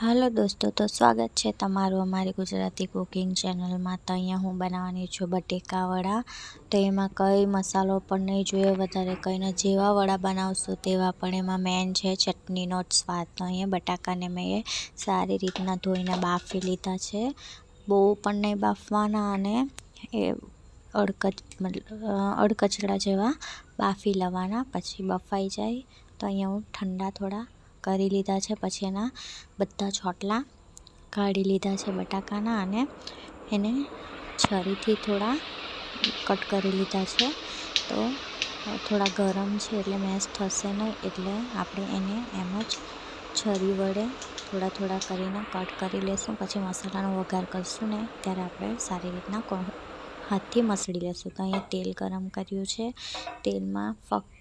હાલો દોસ્તો, તો સ્વાગત છે તમારું અમારી ગુજરાતી કુકિંગ ચેનલમાં. તો અહીંયા હું બનાવવાની છું બટેકા વડા. તો એમાં કંઈ મસાલો પણ નહીં જોઈએ, વધારે કંઈને જેવા વડા બનાવશો તેવા પણ એમાં મેન છે ચટણીનો જ સ્વાદ. તો અહીંયા બટાકાને મેં સારી રીતના ધોઈને બાફી લીધા છે. બહુ પણ નહીં બાફવાના અને એ અડકચ અડકચડા જેવા બાફી લેવાના, પછી બફાઈ જાય. તો અહીંયા હું ઠંડા થોડા કરી લીધા છે, પછી એના બધા છોટલા કાઢી લીધા છે બટાકાના અને એને છરીથી થોડા કટ કરી લીધા છે. તો થોડા ગરમ છે એટલે મેશ થશે નહીં, એટલે આપણે એને એમ જ છરી વડે થોડા થોડા કરીને કટ કરી લઈશું પછી મસાલાનો વઘાર કરશું ને ત્યારે આપણે સારી રીતના હાથથી મસળી લેશું. તો અહીંયા તેલ ગરમ કર્યું છે, તેલમાં ફક્ત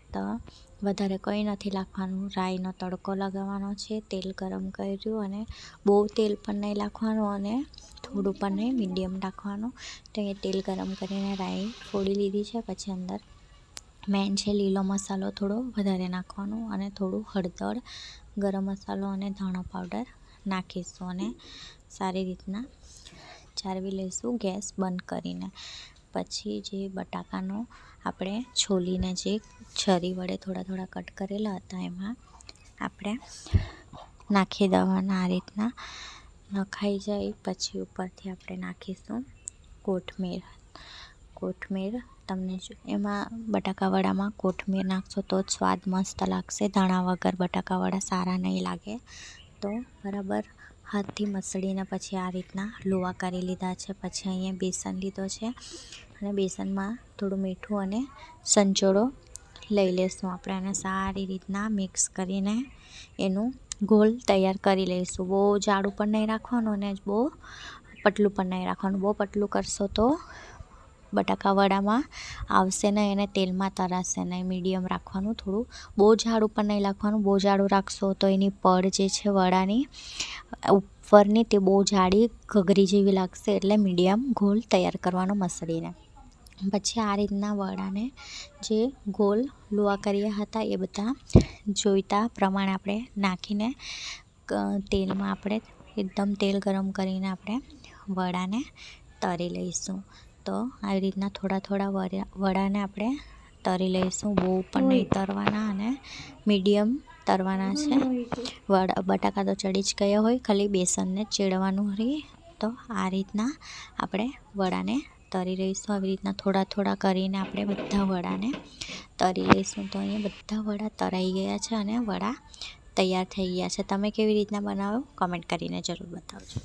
વધારે કંઈ નથી નાખવાનું રાઈનો તડકો લગાવવાનો છે, તેલ ગરમ કર્યું અને બહુ તેલ પણ નહીં નાખવાનું અને થોડું પણ નહીં, મીડિયમ રાખવાનું. તો એ તેલ ગરમ કરીને રાઈ ફોડી લીધી છે, પછી અંદર મેન છે લીલો મસાલો થોડો વધારે નાખવાનો અને થોડું હળદર, ગરમ મસાલો અને ધાણા પાવડર નાખીશું અને સારી રીતના ચારવી લઈશું ગેસ બંધ કરીને. પછી જે બટાકાનો આપણે છોલીને જે છરી વડે થોડા થોડા કટ કરેલા હતા, એમાં આપણે નાખી દેવાના આ રીતના. નખાઈ જાય, પછી ઉપરથી આપણે નાખીશું કોથમીર. કોથમીર તમને એમાં બટાકાવડામાં કોથમીર નાખશો તો જ સ્વાદ મસ્ત લાગશે. ધાણા વગર બટાકાવડા સારા નહીં લાગે. તો બરાબર હાથથી મસળીને પછી આ રીતના લોવા કરી લીધા છે. પછી અહીંયા બેસન લીધો છે. અને બેસનમાં થોડું મીઠું અને સંચોળો લઈ લઈશું આપણે એને સારી રીતના મિક્સ કરીને એનું ગોળ તૈયાર કરી લઈશું. બહુ જાડું પણ નહીં રાખવાનું અને બહુ પતલું પણ નહીં રાખવાનું. બહુ પતલું કરશો તો બટાકા વડામાં આવશે નહીં અને તેલમાં તરાશે નહીં. મીડિયમ રાખવાનું થોડું. બહુ જાડું પણ નહીં રાખવાનું. બહુ જાડું રાખશો તો એની પડ જે છે વડાની, ઉપરની તે બહુ જાડી ઘઘરી જેવી લાગશે એટલે મીડિયમ ઘોલ તૈયાર કરવાનો મસળીને. પછી આ રીતના વડાને જે ગોલ લોવા કર્યા હતા એ બધા જોઈતા પ્રમાણે આપણે નાખીને તેલમાં આપણે એકદમ તેલ ગરમ કરીને આપણે વડાને તળી લઈશું. તો આવી રીતના થોડા થોડા વડાને આપણે તળી લઈશું. બહુ પણ નહીં તરવાના અને મીડિયમ તરવાના છે. વડા, બટાકા તો ચડી જ ગયા હોય. ખાલી બેસનને ચેડવાનું રહે. તો આ રીતના આપણે વડાને તરી રહીશું. આવી રીતના થોડા થોડા કરીને આપણે બધા વડાને તરી લઈશું. તો અહીંયા બધા વડા તરાઈ ગયા છે અને વડા તૈયાર થઈ ગયા છે. તમે કેવી રીતના બનાવો? કમેન્ટ કરીને જરૂર બતાવજો.